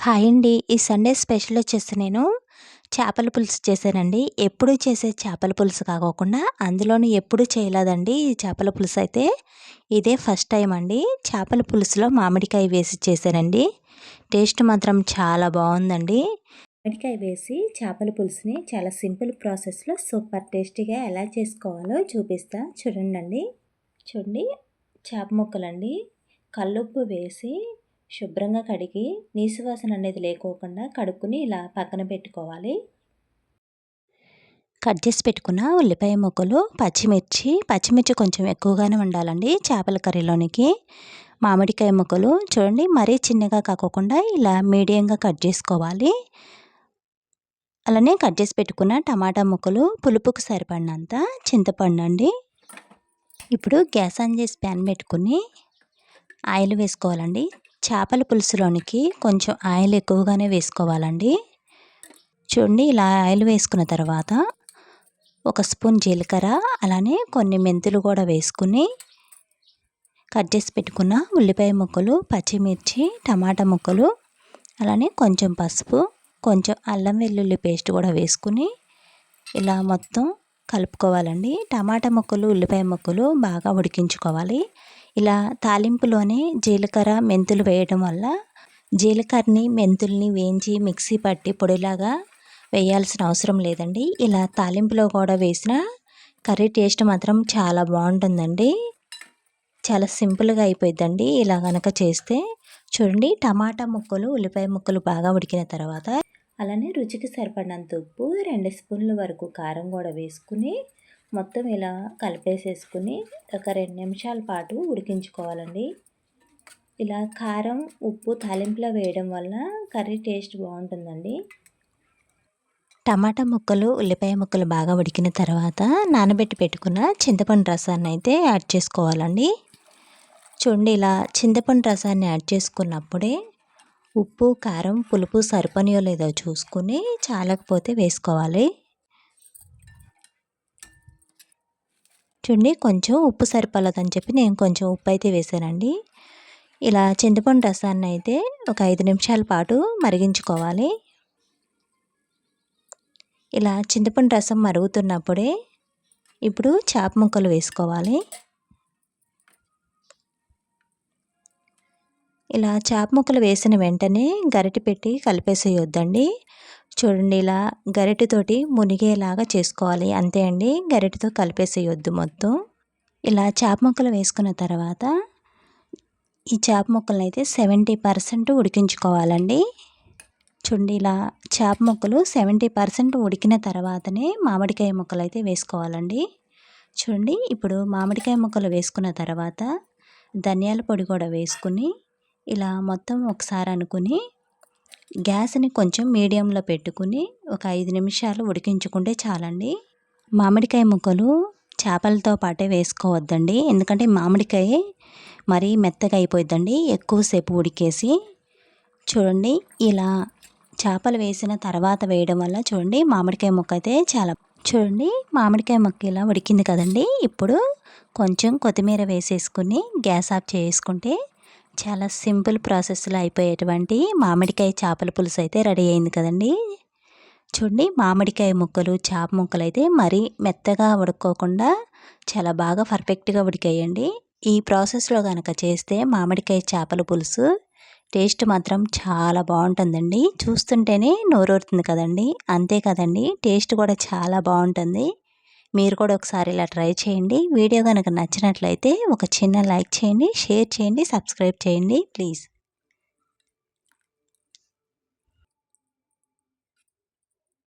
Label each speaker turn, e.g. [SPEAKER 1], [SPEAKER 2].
[SPEAKER 1] Hi అండి. ఈ Sunday special వచ్చేసి నేను చేపల పులుసు చేశానండి. ఎప్పుడు చేసే చేపల పులుసు కాకోకుండా అందులోనూ ఎప్పుడు చేయలేదండి ఈ చేపల పులుసు అయితే. ఇదే ఫస్ట్ టైం అండి. చేపల పులుసులో మామిడికాయ వేసి చేశానండి. టేస్ట్ మాత్రం చాలా బాగుందండి. మామిడికాయ వేసి చేపల పులుసుని చాలా సింపుల్ ప్రాసెస్లో సూపర్ టేస్టీగా ఎలా చేసుకోవాలో చూపిస్తా. చూడండి చూడండి. చేప ముక్కలండి. కల్లుప్పు వేసి శుభ్రంగా కడిగి నీసువాసన అనేది లేకోకుండా కడుక్కుని ఇలా పక్కన పెట్టుకోవాలి. కట్ చేసి పెట్టుకున్న ఉల్లిపాయ ముక్కలు పచ్చిమిర్చి పచ్చిమిర్చి కొంచెం ఎక్కువగానే ఉండాలండి చేపల కర్రీలోనికి. మామిడికాయ ముక్కలు చూడండి మరీ చిన్నగా కాకోకుండా ఇలా మీడియంగా కట్ చేసుకోవాలి. అలానే కట్ చేసి పెట్టుకున్న టమాటా ముక్కలు పులుపుకు సరిపడినంత చింతపండు అండి. ఇప్పుడు గ్యాస్ ఆన్ చేసి ప్యాన్ పెట్టుకుని ఆయిల్ వేసుకోవాలండి. చేపల పులుసులోనికి కొంచెం ఆయిల్ ఎక్కువగానే వేసుకోవాలండి. చూడండి ఇలా ఆయిల్ వేసుకున్న తర్వాత ఒక స్పూన్ జీలకర్ర అలానే కొన్ని మెంతులు కూడా వేసుకుని కట్ చేసి పెట్టుకున్న ఉల్లిపాయ ముక్కలు పచ్చిమిర్చి టమాటా ముక్కలు అలానే కొంచెం పసుపు కొంచెం అల్లం వెల్లుల్లి పేస్ట్ కూడా వేసుకుని ఇలా మొత్తం కలుపుకోవాలండి. టమాటా ముక్కలు ఉల్లిపాయ ముక్కలు బాగా ఉడికించుకోవాలి. ఇలా తాలింపులోనే జీలకర్ర మెంతులు వేయడం వల్ల జీలకర్రని మెంతుల్ని వేయించి మిక్సీ పట్టి పొడిలాగా వేయాల్సిన అవసరం లేదండి. ఇలా తాలింపులో కూడా వేసిన కర్రీ టేస్ట్ మాత్రం చాలా బాగుంటుందండి. చాలా సింపుల్గా అయిపోయిందండి ఇలా కనుక చేస్తే చూడండి టమాటా ముక్కలు ఉల్లిపాయ ముక్కలు బాగా ఉడికిన తర్వాత అలానే రుచికి సరిపడినంత ఉప్పు రెండు స్పూన్ల వరకు కారం కూడా వేసుకుని మొత్తం ఇలా కలిపేసేసుకుని ఒక రెండు నిమిషాల పాటు ఉడికించుకోవాలండి. ఇలా కారం ఉప్పు తాలింపులో వేయడం వల్ల కర్రీ టేస్ట్ బాగుంటుందండి. టమాటా ముక్కలు ఉల్లిపాయ ముక్కలు బాగా ఉడికిన తర్వాత నానబెట్టి పెట్టుకున్న చింతపండు రసాన్ని అయితే యాడ్ చేసుకోవాలండి. చూడండి ఇలా చింతపండు రసాన్ని యాడ్ చేసుకున్నప్పుడే ఉప్పు కారం పులుపు సరిపోనియో లేదో చూసుకుని చాలకపోతే వేసుకోవాలి. చూడండి కొంచెం ఉప్పు సరిపోలేదని చెప్పి నేను కొంచెం ఉప్పు అయితే వేసానండి. ఇలా చింతపండు రసాన్ని అయితే ఒక ఐదు నిమిషాల పాటు మరిగించుకోవాలి. ఇలా చింతపండు రసం మరుగుతున్నప్పుడే ఇప్పుడు చేప ముక్కలు వేసుకోవాలి. ఇలా చేప ముక్కలు వేసిన వెంటనే గరిటె పెట్టి కలిపేసేయొద్దండి. చూడండి ఇలా గరిటెతోటి మునిగేలాగా చేసుకోవాలి. అంతే అండి గరిటెతో కలిపేసేయొద్దు మొత్తం. ఇలా చేప ముక్కలు వేసుకున్న తర్వాత ఈ చేప ముక్కలను అయితే సెవెంటీ పర్సెంట్ ఉడికించుకోవాలండి. చూడండి ఇలా చేప ముక్కలు సెవెంటీ పర్సెంట్ ఉడికిన తర్వాతనే మామిడికాయ ముక్కలు అయితే వేసుకోవాలండి. చూడండి ఇప్పుడు మామిడికాయ ముక్కలు వేసుకున్న తర్వాత ధనియాల పొడి కూడా వేసుకుని ఇలా మొత్తం ఒకసారి అనుకుని గ్యాస్ని కొంచెం మీడియంలో పెట్టుకుని ఒక ఐదు నిమిషాలు ఉడికించుకుంటే చాలండి. మామిడికాయ ముక్కలు చేపలతో పాటే వేసుకోవద్దండి. ఎందుకంటే మామిడికాయ మరీ మెత్తగా అయిపోద్దండి ఎక్కువసేపు ఉడికేసి చూడండి ఇలా చేపలు వేసిన తర్వాత వేయడం వల్ల చూడండి మామిడికాయ ముక్క అయితే చాలా చూడండి మామిడికాయ ముక్క ఇలా ఉడికింది కదండి. ఇప్పుడు కొంచెం కొత్తిమీర వేసేసుకుని గ్యాస్ ఆఫ్ చేసుకుంటే చాలా సింపుల్ ప్రాసెస్లో అయిపోయేటువంటి మామిడికాయ చేపల పులుసు అయితే రెడీ అయింది కదండి. చూడండి మామిడికాయ ముక్కలు చేప ముక్కలు అయితే మరీ మెత్తగా ఉడుక్కోకుండా చాలా బాగా పర్ఫెక్ట్గా ఉడికాయండి. ఈ ప్రాసెస్లో కనుక చేస్తే మామిడికాయ చేపల పులుసు టేస్ట్ మాత్రం చాలా బాగుంటుందండి. చూస్తుంటేనే నోరూరుతుంది కదండి. అంతే కదండి టేస్ట్ కూడా చాలా బాగుంటుంది. మీరు కూడా ఒకసారి ఇలా ట్రై చేయండి. వీడియో కనుక నచ్చినట్లయితే ఒక చిన్న లైక్ చేయండి షేర్ చేయండి సబ్స్క్రైబ్ చేయండి ప్లీజ్.